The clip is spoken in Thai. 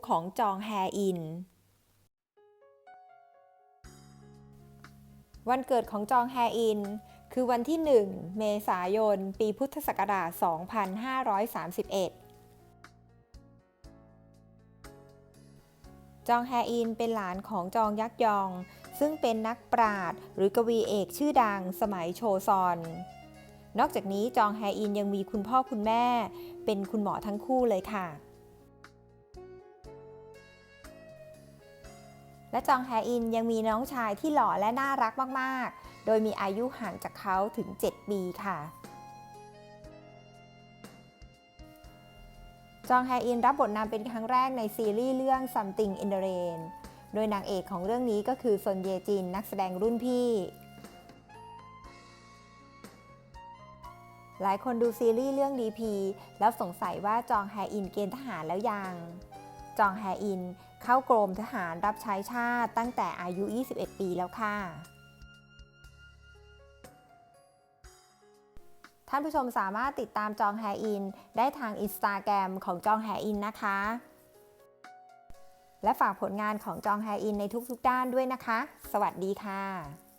้ของจองแฮอิน วันเกิดของจองแฮอิน คือวันที่ 1 เมษายน ปีพุทธศักราช 2531จองแฮอินเป็นหลานของจองยักยอง ซึ่งเป็นนักปราชญ์หรือกวีเอกชื่อดังสมัยโชซอน นอกจากนี้จองแฮอินยังมีคุณพ่อคุณแม่ เป็นคุณหมอทั้งคู่เลยค่ะ และจองแฮอินยังมีน้องชายที่หล่อและน่ารักมาก ๆ โดยมีอายุห่างจากเขาถึง 7 ปีค่ะ จองแฮอินรับบทนำเป็นครั้งแรกในซีรีส์เรื่อง Something in the Rain โดยนางเอกของเรื่องนี้ก็คือซนเยจินนักแสดงรุ่นพี่ หลายคนดูซีรีส์เรื่อง DP แล้วสงสัยว่าจองแฮอินเกณฑ์ทหารแล้วยัง จองแฮอิน เข้ากรมทหารรับใช้ชาติตั้งแต่อายุ 21 ปีแล้วค่ะ ท่านผู้ชมสามารถติดตามจองแฮอิน ได้ทางอินสตาแกรมของจองแฮอินนะคะ และฝากผลงานของจองแฮอินในทุกๆด้านด้วยนะคะ สวัสดีค่ะ